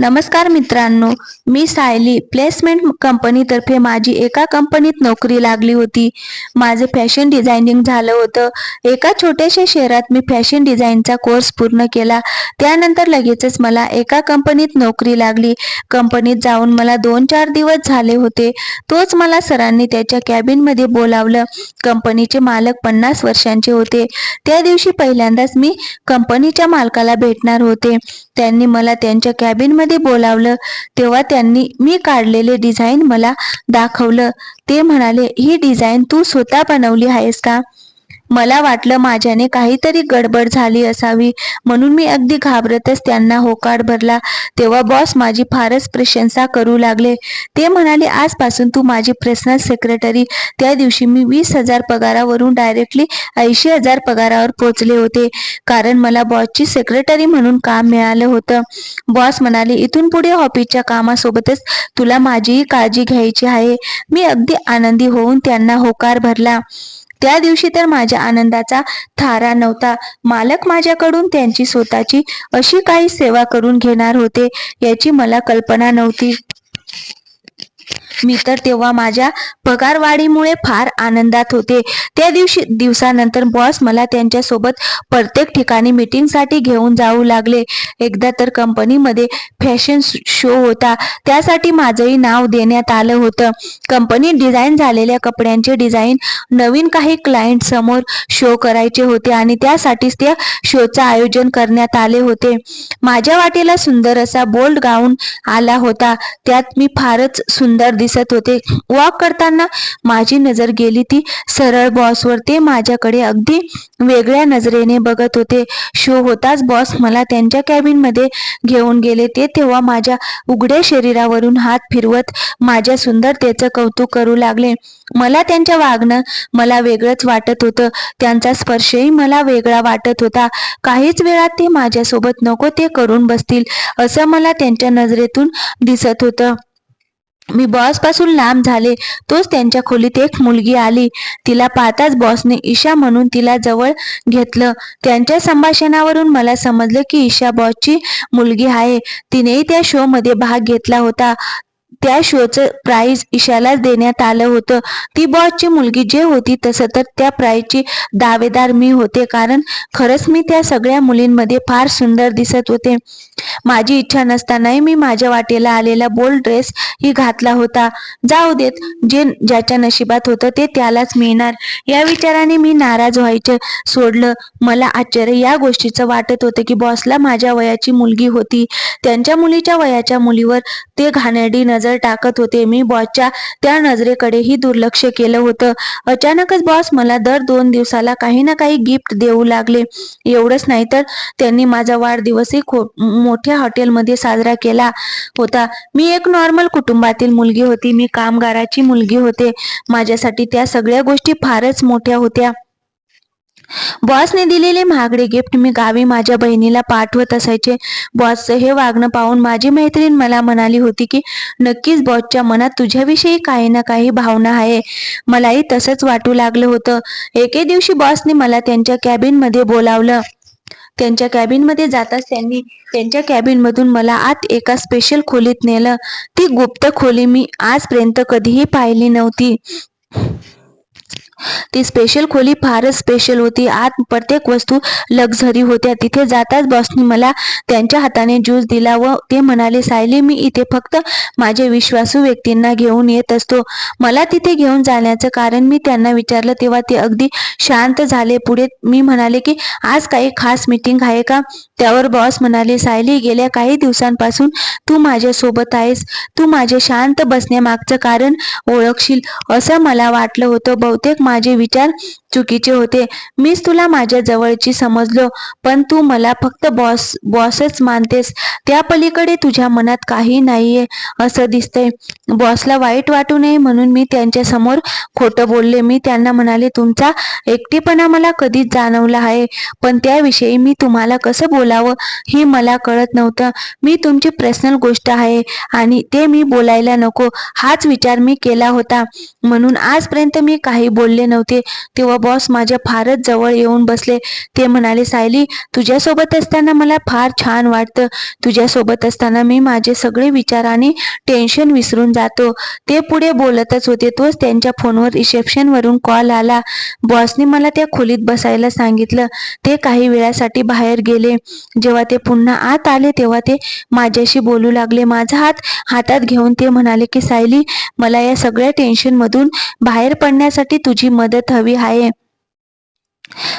नमस्कार मित्रांनो मी सायली. प्लेसमेंट कंपनीतर्फे माझी एका कंपनीत नोकरी लागली होती. माझे फॅशन डिझायनिंग झालं होतं. एका छोट्याशा शहरात मी फॅशन डिझाईनचा कोर्स पूर्ण केला. त्यानंतर लगेचच मला एका कंपनीत नोकरी लागली. कंपनीत जाऊन मला दोन चार दिवस झाले होते. तोच मला सरांनी त्याच्या कॅबिनमध्ये बोलावलं. कंपनीचे मालक पन्नास वर्षांचे होते. त्या दिवशी पहिल्यांदाच मी कंपनीच्या मालकाला भेटणार होते. त्यांनी मला त्यांच्या कॅबिनमध्ये बोलावलं तेव्हा त्यांनी मी काढलेले डिझाईन मला दाखवलं. ते म्हणाले ही डिझाईन तू स्वतः बनवली आहेस का? मला वाटलं माझ्याने काहीतरी गडबड झाली असावी. म्हणून मी अगदी घाबरतच त्यांना होकार भरला. तेव्हा बॉस माझी फारच प्रशंसा करू लागले. ते म्हणाले आजपासून तू माझी पर्सनल सेक्रेटरी त्या दिवशी मी वीस हजार पगारावरून डायरेक्टली ऐंशी हजार पगारावर पोहोचले होते. कारण मला बॉसची सेक्रेटरी म्हणून काम मिळालं होतं. बॉस म्हणाले इथून पुढे ऑफिसच्या कामासोबतच तुला माझीही काळजी घ्यायची आहे. मी अगदी आनंदी होऊन त्यांना होकार भरला. त्या दिवशी तर माझ्या आनंदाचा थारा नव्हता. मालक माझ्याकडून त्यांची स्वतःची अशी काही सेवा करून घेणार होते याची मला कल्पना नव्हती. मी तर तेव्हा माझ्या पगारवाढीमुळे फार आनंदात होते. त्या दिवशी दिवसानंतर बॉस मला त्यांच्यासोबत प्रत्येक ठिकाणी मीटिंगसाठी घेऊन जाऊ लागले. एकदा तर कंपनीमध्ये फॅशन शो होता. त्यासाठी माझंही नाव देण्यात आलं होतं. कंपनीत डिझाईन झालेल्या कपड्यांचे डिझाईन नवीन काही क्लायंट समोर शो करायचे होते आणि त्यासाठीच त्या शोचं आयोजन करण्यात आले होते. माझ्या वाटेला सुंदर असा बोल्ड गाऊन आला होता. त्यात मी फारच सुंदर दिसत होते. वॉक करताना माझी नजर गेली ती सरळ बॉसवर ते माझ्याकडे अगदी वेगळ्या नजरेने बघत होते. शो होताच बॉस मला त्यांच्या कॅबिनमध्ये घेऊन गेले. ते तेव्हा माझ्या उघड्या शरीरावरून हात फिरवत माझ्या सुंदरतेचं कौतुक करू लागले. मला त्यांच्या वागणं मला वेगळंच वाटत होतं. त्यांचा स्पर्शही मला वेगळा वाटत होता. काहीच वेळात ते माझ्यासोबत नको ते करून बसतील असं मला त्यांच्या नजरेतून दिसत होतं. मी बॉसपासून लांब झाले तोच त्यांच्या खोलीत एक मुलगी आली. तिला पाहताच बॉसने ईशा म्हणून तिला जवळ घेतलं. त्यांच्या संभाषणावरून मला समजलं की ईशा बॉसची मुलगी आहे. तिनेही त्या शो मध्ये भाग घेतला होता. त्या शोचं प्राईज ईशालाच देण्यात आलं होतं. ती बॉसची मुलगी जे होती तसं तर त्या प्राईजची दावेदार मी होते. कारण खरंच मी त्या सगळ्या मुलींमध्ये फार सुंदर दिसत होते. माझी इच्छा नसतानाही मी माझ्या वाटेला आलेला बोल्ड ड्रेस ही घातला होता. जाऊ देत जे ज्याच्या नशिबात होतं ते त्यालाच मिळणार. या विचाराने मी नाराज व्हायचं सोडलं. मला आश्चर्य या गोष्टीचं वाटत होतं की बॉसला माझ्या वयाची मुलगी होती. त्यांच्या मुलीच्या वयाच्या मुलीवर ते घाणेरडी नजर टाकत होते. मी बॉसच्या त्या नजरेकडेही दुर्लक्ष केलं होतं. अचानकच बॉस मला दर दोन दिवसाला काही ना काही गिफ्ट देऊ लागले. एवढंच नाही तर त्यांनी माझा वाढदिवसही खूप मोठ्या हॉटेलमध्ये साजरा केला होता. मी एक नॉर्मल कुटुंबातील मुलगी होती. मी कामगाराची मुलगी होते. माझ्यासाठी त्या सगळ्या गोष्टी फारच मोठ्या होत्या. बॉसने दिलेले महागडे गिफ्ट मी गावी माझ्या बहिणीला पाठवत असायचे. बॉसचं हे वागणं पाहून माझी मैत्रीण मला म्हणाली होती की नक्कीच बॉसच्या मनात तुझ्याविषयी काही ना काही भावना आहे. मलाही तसंच वाटू लागलं होतं. एके दिवशी बॉसने मला त्यांच्या कॅबिनमध्ये बोलावलं. त्यांच्या कॅबिनमध्ये जाताच त्यांनी त्यांच्या कॅबिनमधून मला आत एका स्पेशल खोलीत नेलं. ती गुप्त खोली मी आजपर्यंत कधीही पाहिली नव्हती. ती स्पेशल खोली फारच स्पेशल होती. आत प्रत्येक वस्तू लक्झरी होत्या. तिथे जाताच बॉसनी मला त्यांच्या हाताने ज्यूस दिला व ते म्हणाले सायली मी इथे फक्त माझे विश्वासू व्यक्तींना घेऊन येत असतो. मला तिथे घेऊन जाण्याचं कारण मी त्यांना विचारलं तेव्हा ते अगदी शांत झाले. पुढे मी म्हणाले की आज काही खास मीटिंग आहे का? त्यावर बॉस म्हणाले सायली गेल्या काही दिवसांपासून तू माझ्या सोबत आहेस. तू माझे शांत बसण्यामागचं कारण ओळखशील असं मला वाटलं होतं. बहुतेक माझे विचार चुकीचे होते. मीच तुला माझ्या जवळची समजलो पण तू मला फक्त बॉस बॉसच मानतेस. त्या पलीकडे तुझ्या मनात काही नाहीये असं दिसतंय. बॉसला वाईट वाटू नये म्हणून मी त्यांच्यासमोर खोटं बोलले. मी त्यांना म्हणाले तुमचा एकटेपणा मला कधीच जाणवला आहे पण त्याविषयी मी तुम्हाला कसं बोलावं हे मला कळत नव्हतं. मी तुमची पर्सनल गोष्ट आहे आणि ते मी बोलायला नको. हाच विचार मी केला होता. म्हणून आजपर्यंत मी काही बोलले गेले नव्हते. तेव्हा बॉस माझ्या फारच जवळ येऊन बसले. ते म्हणाले सायली तुझ्यासोबत असताना मला फार छान वाटतं. तुझ्यासोबत असताना मी माझे सगळे विचार आणि टेन्शन विसरून जातो. ते पुढे बोलतच होते. तोच त्यांच्या फोनवर रिसेप्शनवरून कॉल आला. बॉसने मला त्या खोलीत बसायला सांगितलं. ते काही वेळासाठी बाहेर गेले. जेव्हा ते पुन्हा आत आले तेव्हा ते माझ्याशी बोलू लागले. माझा हात हातात घेऊन ते म्हणाले की सायली मला या सगळ्या टेन्शनमधून बाहेर पडण्यासाठी तुझी मदत हवी आहे.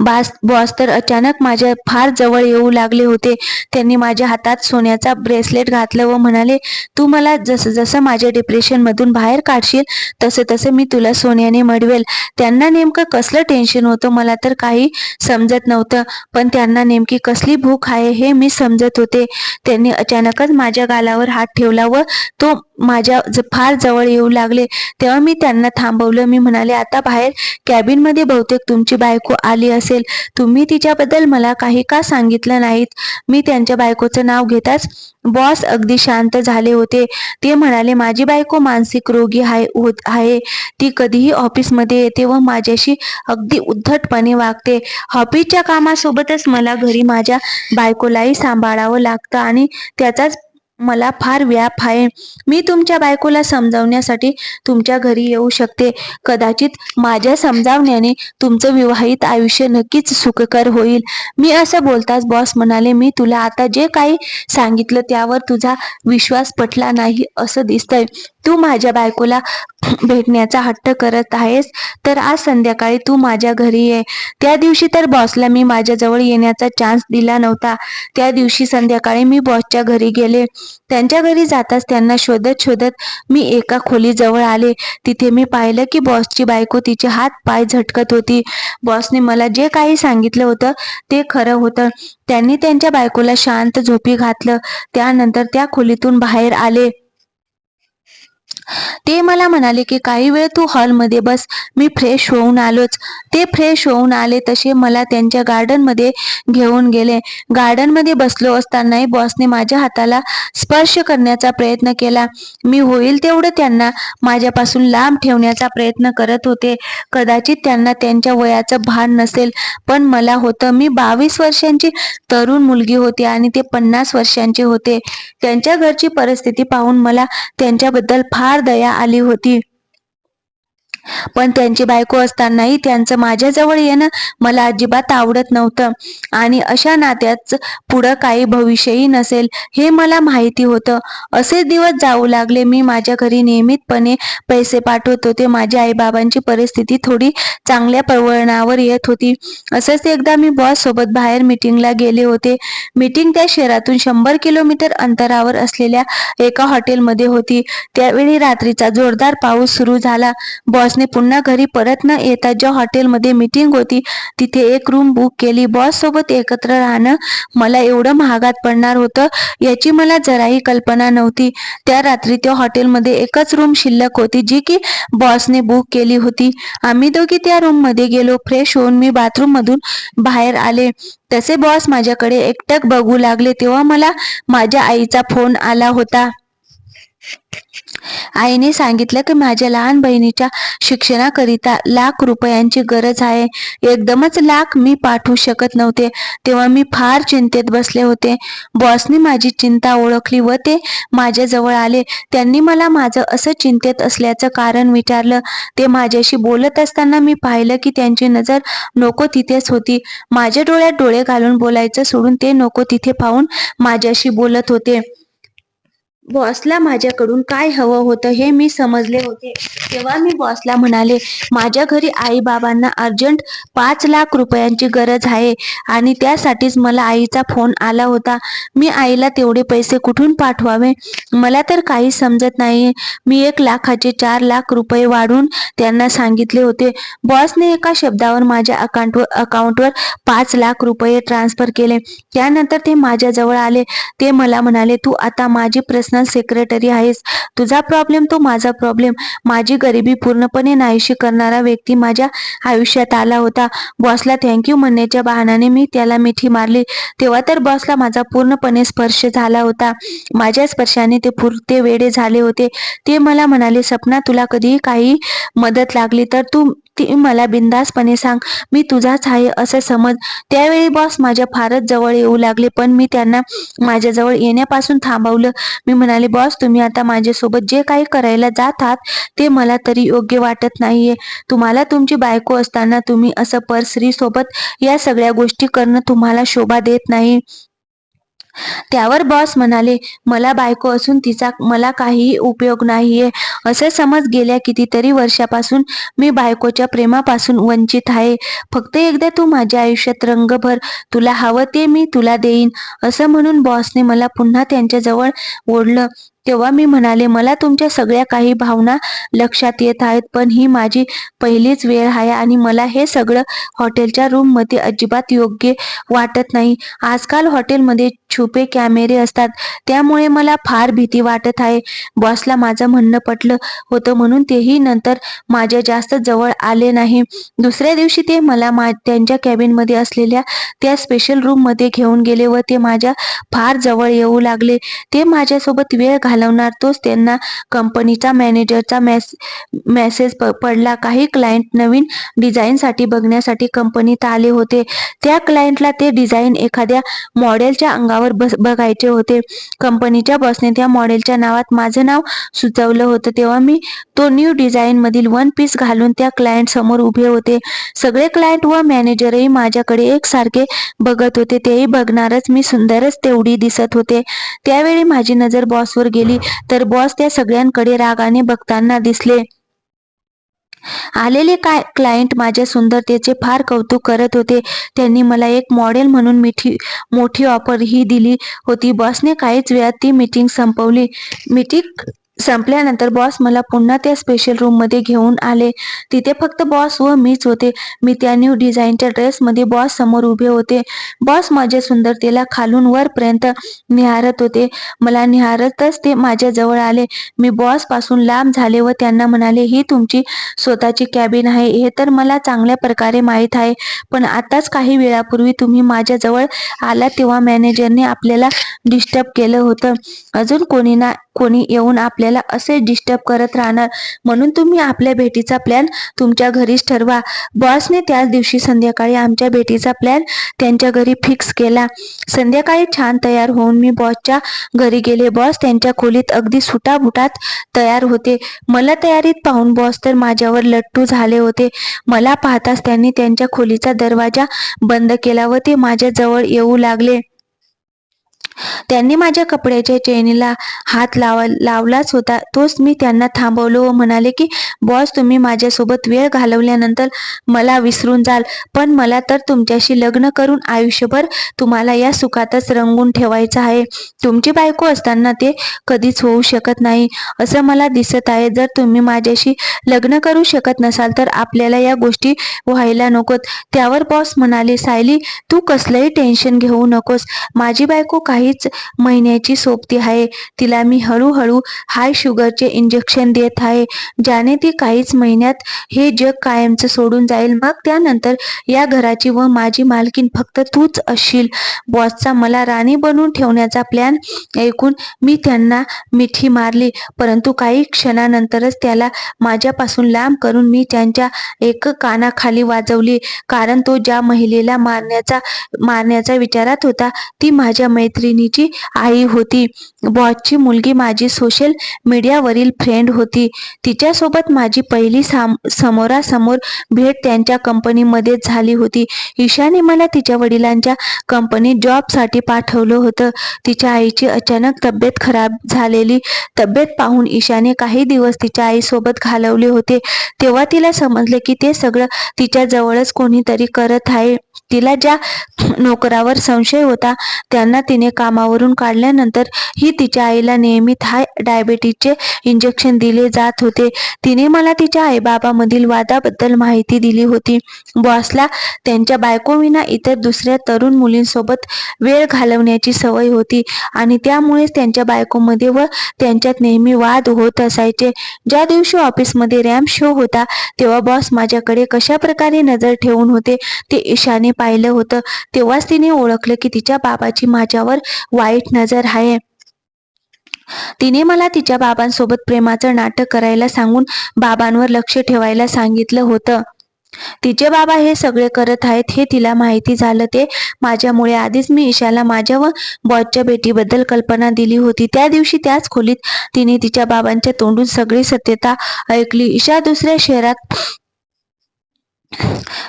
बास बॉस तर अचानक माझ्या फार जवळ येऊ लागले होते. त्यांनी माझ्या हातात सोन्याचा ब्रेसलेट घातलं व म्हणाले तू मला जसं जसं माझ्या डिप्रेशनमधून बाहेर काढशील तसं तसं मी तुला सोन्याने मडवेल. त्यांना नेमकं कसलं टेन्शन होतं मला तर काही समजत नव्हतं पण त्यांना नेमकी कसली भूक आहे हे मी समजत होते. त्यांनी अचानकच माझ्या गालावर हात ठेवला व तो माझ्या ज- फार जवळ येऊ लागले. तेव्हा मी त्यांना थांबवलं. मी म्हणाले आता बाहेर कॅबिनमध्ये बहुतेक तुमची बायको आली असेल. तुम्ही तिच्याबद्दल मला काही का सांगितलं नाहीत? मी त्यांच्या बायकोचं नाव घेताच बॉस अगदी शांत झाले होते. ते म्हणाले माझी बायको मानसिक रोगी आहे होत आहे. ती कधीही ऑफिसमध्ये येते व माझ्याशी अगदी उद्धटपणे वागते. ऑफिसच्या कामासोबतच मला घरी माझ्या बायकोलाही सांभाळावं लागतं आणि त्याचाच मला फार व्याप आहे. मी तुमच्या बायकोला समजावण्यासाठी तुमच्या घरी येऊ शकते. कदाचित माझ्या समजावण्याने तुमचं विवाहित आयुष्य नक्कीच सुखकर होईल. मी असं बोलताच बॉस म्हणाले मी तुला आता जे काही सांगितलं त्यावर तुझा विश्वास पटला नाही असं दिसतंय. तू माझ्या बायकोला भेटण्याचा हट्ट करत आहेस तर आज संध्याकाळी तू माझ्या घरी ये. त्या दिवशी तर बॉसला मी माझ्याजवळ येण्याचा चान्स दिला नव्हता. त्या दिवशी संध्याकाळी मी बॉसच्या घरी गेले. त्यांच्या घरी जाताच त्यांना शोधत शोधत मी एका खोलीजवळ आले. तिथे मी पाहिलं की बॉसची बायको तिचे हात पाय झटकत होती. बॉसने मला जे काही सांगितलं होतं ते खरं होतं. त्यांनी त्यांच्या बायकोला शांत झोपी घातलं. त्यानंतर त्या खोलीतून बाहेर आले. ते मला म्हणाले की काही वेळ तू हॉलमध्ये बस. मी फ्रेश होऊन आलोच. ते फ्रेश होऊन आले तसे मला त्यांच्या गार्डनमध्ये घेऊन गेले. गार्डनमध्ये बसलो असतानाही बॉसने माझ्या हाताला स्पर्श करण्याचा प्रयत्न केला. मी होईल तेवढं त्यांना माझ्यापासून लांब ठेवण्याचा प्रयत्न करत होते. कदाचित त्यांना त्यांच्या वयाचं भान नसेल पण मला होतं मी बावीस वर्षांची तरुण मुलगी होती आणि ते पन्नास वर्षांचे होते. त्यांच्या घरची परिस्थिती पाहून मला त्यांच्याबद्दल फार दया आली होती. पण त्यांची बायको असतानाही त्यांचं माझ्याजवळ येणं मला अजिबात आवडत नव्हतं. आणि अशा नात्याच पुढं काही भविष्यही नसेल हे मला माहिती होतं. असे दिवस जाऊ लागले मी माझ्या घरी नियमितपणे पैसे पाठवत होते. माझ्या आईबाबांची परिस्थिती थोडी चांगल्या प्रवळणावर येत होती. असंच एकदा मी बॉस सोबत बाहेर मिटिंगला गेले होते. मीटिंग त्या शहरातून शंभर किलोमीटर अंतरावर असलेल्या एका हॉटेलमध्ये होती. त्यावेळी रात्रीचा जोरदार पाऊस सुरू झाला. बॉस बॉसने पुन्हा घरी परत न येता ज्या हॉटेलमध्ये मीटिंग होती तिथे एक रूम बुक केली. बॉस सोबत एकत्र राहणं मला एवढं महागात पडणार होतं याची मला जराही कल्पना नव्हती. त्या रात्री त्या हॉटेलमध्ये एकच रूम शिल्लक होती जी की बॉसने बुक केली होती. आम्ही दोघी त्या रूममध्ये गेलो. फ्रेश होऊन मी बाथरूम मधून बाहेर आले. तसे बॉस माझ्याकडे एकटक बघू लागले तेव्हा मला माझ्या आईचा फोन आला होता. आईने सांगितलं की माझ्या लहान बहिणीच्या शिक्षणाकरिता लाख रुपयांची गरज आहे. एकदमच लाख मी पाठवू शकत नव्हते. तेव्हा मी फार चिंतेत बसले होते. बॉसने माझी चिंता ओळखली व ते माझ्याजवळ आले. त्यांनी मला माझं असं चिंतेत असल्याचं कारण विचारलं. ते माझ्याशी बोलत असताना मी पाहिलं की त्यांची नजर नको तिथेच होती. माझ्या डोळ्यात डोळे घालून बोलायचं सोडून ते नको तिथे पाहून माझ्याशी बोलत होते. बॉसला माझ्याकडून काय हवं होतं हे मी समजले होते. तेव्हा मी बॉसला म्हणाले माझ्या घरी आई बाबांना अर्जंट पाच लाख रुपयांची गरज आहे आणि त्यासाठीच मला आईचा फोन आला होता. मी आईला तेवढे पैसे कुठून पाठवावे? मला तर काही समजत नाही. मी एक लाखाचे चार लाख रुपये वाढून त्यांना सांगितले होते. बॉसने एका शब्दावर माझ्या अकाउंटवर अकाउंटवर पाच लाख रुपये ट्रान्सफर केले. त्यानंतर ते माझ्याजवळ आले. ते मला म्हणाले तू आता माझी प्रस पर्सनल सेक्रेटरी आहेस. तुझा प्रॉब्लेम तो माझा प्रॉब्लेम माझी गरिबी पूर्णपणे नाहीशी करणारा व्यक्ती माझ्या आयुष्यात आला होता. बॉसला थँक्यू म्हणण्याच्या बहाण्याने मी त्याला मिठी मारली. तेव्हा तर बॉसला माझा पूर्णपणे स्पर्श झाला होता. माझ्या स्पर्शाने ते पुरते वेडे झाले होते. ते मला म्हणाले सपना तुला कधीही काही मदत लागली तर तू ती मला बिंदासपणे सांग. मी तुझाच आहे असं समज. त्यावेळी बॉस माझ्या फारच जवळ येऊ लागले पण मी त्यांना माझ्याजवळ येण्यापासून थांबवलं. मी म्हणाले बॉस तुम्ही आता माझ्यासोबत जे काही करायला जात आहात ते मला तरी योग्य वाटत नाहीये. तुम्हाला तुमची बायको असताना तुम्ही असं परस्त्री सोबत या सगळ्या गोष्टी करणं तुम्हाला शोभा देत नाही. त्यावर बॉस म्हणाले मला बायको असून तिचा मला काहीही उपयोग नाहीये. असं समज गेल्या कितीतरी वर्षापासून मी बायकोच्या प्रेमापासून वंचित आहे. फक्त एकदा तू माझ्या आयुष्यात रंगभर तुला हवं ते मी तुला देईन. असं म्हणून बॉसने मला पुन्हा त्यांच्याजवळ ओढलं. तेव्हा मी म्हणाले मला तुमच्या सगळ्या काही भावना लक्षात येत आहेत पण ही माझी पहिलीच वेळ आहे आणि मला हे सगळं हॉटेलच्या रूममध्ये अजिबात योग्य वाटत नाही. आजकाल हॉटेलमध्ये छुपे कॅमेरे असतात त्यामुळे मला फार भीती वाटत आहे. बॉसला माझं म्हणणं पटलं होतं म्हणून तेही नंतर माझ्या जास्त जवळ आले नाही. दुसऱ्या दिवशी ते मला मा त्यांच्या कॅबिनमध्ये असलेल्या त्या स्पेशल रूममध्ये घेऊन गेले व ते माझ्या फार जवळ येऊ लागले. ते माझ्यासोबत वेळ घालवणार. तोच त्यांना कंपनीचा मॅनेजरचा मेस मेसेज प पडला. काही क्लायंट नवीन डिझाईनसाठी बघण्यासाठी कंपनीत आले होते. त्या क्लायंटला ते डिझाईन एखाद्या मॉडेलच्या अंगावर बस बघायचे होते. कंपनीच्या बॉसने त्या मॉडेलच्या नावात माझं नाव सुचवलं होतं. तेव्हा मी तो न्यू डिझाईन मधील वन पीस घालून त्या क्लायंट समोर उभे होते. सगळे क्लायंट व मॅनेजरही माझ्याकडे एकसारखे बघत होते. तेही बघणारच मी सुंदरच तेवढी दिसत होते. त्यावेळी माझी नजर बॉसवर गेली. तर बॉस त्या सगळ्यांकडे रागाने बघताना दिसले. आलेले काय क्लायंट माझ्या सुंदरतेचे फार कौतुक करत होते. त्यांनी मला एक मॉडेल म्हणून मिठी मोठी ऑफर ही दिली होती. बॉसने काहीच वेळात ती मीटिंग संपवली. मीटिंग संपल्यानंतर बॉस मला पुन्हा त्या स्पेशल रूममध्ये घेऊन आले. तिथे फक्त बॉस व मीच होते. मी त्या न्यू डिझाईनच्या ड्रेसमध्ये बॉस समोर उभे होते. बॉस माझ्या सुंदरतेला खालून वरपर्यंत निहारत होते. मला निहारतच ते माझ्या जवळ आले. मी बॉसपासून लांब झाले व त्यांना म्हणाले ही तुमची स्वतःची कॅबिन आहे. हे तर मला चांगल्या प्रकारे माहीत आहे. पण आताच काही वेळापूर्वी तुम्ही माझ्या जवळ आला तेव्हा मॅनेजरने आपल्याला डिस्टर्ब केलं होतं. अजून कोणी ना कोणी येऊन आपल्याला असे डिस्टर्ब करत राहणार. म्हणून तुम्ही आपल्या भेटीचा प्लॅन तुमच्या घरीच ठरवा. बॉसने त्याच दिवशी संध्याकाळी आमच्या भेटीचा प्लॅन त्यांच्या घरी फिक्स केला. संध्याकाळी छान तयार होऊन मी बॉसच्या घरी गेले. बॉस त्यांच्या खोलीत अगदी सुटाबुटात तयार होते. मला तयारीत पाहून बॉस तर माझ्यावर लट्टू झाले होते. मला पाहताच त्यांनी त्यांच्या खोलीचा दरवाजा बंद केला व ते माझ्या जवळ येऊ लागले. त्यांनी माझ्या कपड्याच्या चेनीला हात लावा लावलाच होता. तोच मी त्यांना थांबवलो व म्हणाले की बॉस तुम्ही माझ्यासोबत वेळ घालवल्यानंतर मला विसरून जाल पण मला तर तुमच्याशी लग्न करून आयुष्यभर तुम्हाला या सुखातच रंगून ठेवायचं आहे. तुमची बायको असताना ते कधीच होऊ शकत नाही. असं मला दिसत आहे जर तुम्ही माझ्याशी लग्न करू शकत नसाल तर आपल्याला या गोष्टी व्हायला नकोत. त्यावर बॉस म्हणाले सायली तू कसलंही टेन्शन घेऊ नकोस. माझी बायको काही काहीच महिन्याची सोबती आहे. तिला मी हळूहळू हाय शुगरचे इंजेक्शन देत आहे. ज्याने ती काहीच महिन्यात हे जग कायमचं सोडून जाईल. मग त्यानंतर या घराची व माझी मालकीन फक्त तूच असशील. बॉसचा मला राणी बनवून ठेवण्याचा प्लॅन ऐकून मी त्यांना मिठी मारली. परंतु काही क्षणानंतरच त्याला माझ्यापासून लांब करून मी त्यांच्या एक कानाखाली वाजवली. कारण तो ज्या महिलेला मारण्याचा मारण्याचा विचारात होता ती माझ्या मैत्री बहिणीची आई होती. बॉसची मुलगी माझी सोशल मीडियावरील फ्रेंड होती. तिच्यासोबत माझी पहिली साम समोरासमोर भेट त्यांच्या कंपनीमध्ये झाली होती. ईशाने मला तिच्या वडिलांच्या कंपनीत जॉबसाठी पाठवलं होतं. तिच्या आईची अचानक तब्येत खराब झालेली तब्येत पाहून ईशाने काही दिवस तिच्या आईसोबत घालवले होते. तेव्हा तिला समजले की ते सगळं तिच्या जवळच कोणीतरी करत आहे. तिला ज्या नोकरावर संशय होता त्यांना तिने कामावरून काढल्यानंतर ही तिच्या आईला नियमित हाय डायबेटीजचे इंजेक्शन दिले जात होते. तिने मला तिच्या आईबाबामधील वादाबद्दल माहिती दिली होती. बॉसला त्यांच्या बायकोविना इतर दुसऱ्या तरुण मुलींसोबत वेळ घालवण्याची सवय होती आणि त्यामुळेच त्यांच्या बायकोमध्ये व त्यांच्यात नेहमी वाद होत असायचे. ज्या दिवशी ऑफिसमध्ये रॅम्प शो होता तेव्हा बॉस माझ्याकडे कशा प्रकारे नजर ठेवून होते ते ईशाने पाहिलं होतं. तेव्हाच तिने ओळखलं की तिच्या बाबाची माझ्यावर वाईट नजर आहे. तिने मला तिच्या बाबांसोबत प्रेमाचं नाटक करायला सांगून बाबांवर लक्ष ठेवायला सांगितलं होतं. तिचे बाबा हे सगळे करत आहेत हे तिला माहिती झालं. ते माझ्यामुळे आधीच मी ईशाला माझ्या व बॉसच्या भेटीबद्दल कल्पना दिली होती. त्या दिवशी त्याच खोलीत तिने तिच्या बाबांच्या तोंडून सगळी सत्यता ऐकली. ईशा दुसऱ्या शहरात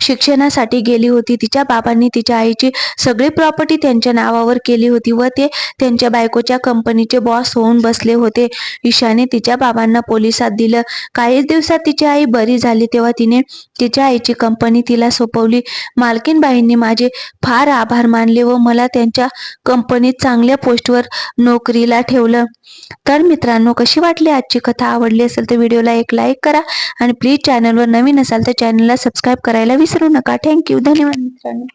शिक्षणासाठी गेली होती. तिच्या बाबांनी तिच्या आईची सगळी प्रॉपर्टी त्यांच्या नावावर केली होती व ते त्यांच्या बायकोच्या कंपनीचे बॉस होऊन बसले होते. ईशाने तिच्या बाबांना पोलिसात दिलं. काही दिवसात तिची आई बरी झाली तेव्हा तिने तिच्या आईची कंपनी तिला सोपवली. मालकीनबाईंनी माझे फार आभार मानले व मला त्यांच्या कंपनीत चांगल्या पोस्टवर नोकरीला ठेवलं. तर मित्रांनो कशी वाटली आजची कथा? आवडली असेल तर व्हिडिओला एक लाईक करा आणि प्लीज चॅनलवर नवीन असाल तर चॅनलला सबस्क्राईब करायला विसरू नका. थँक्यू धन्यवाद मित्रांनो.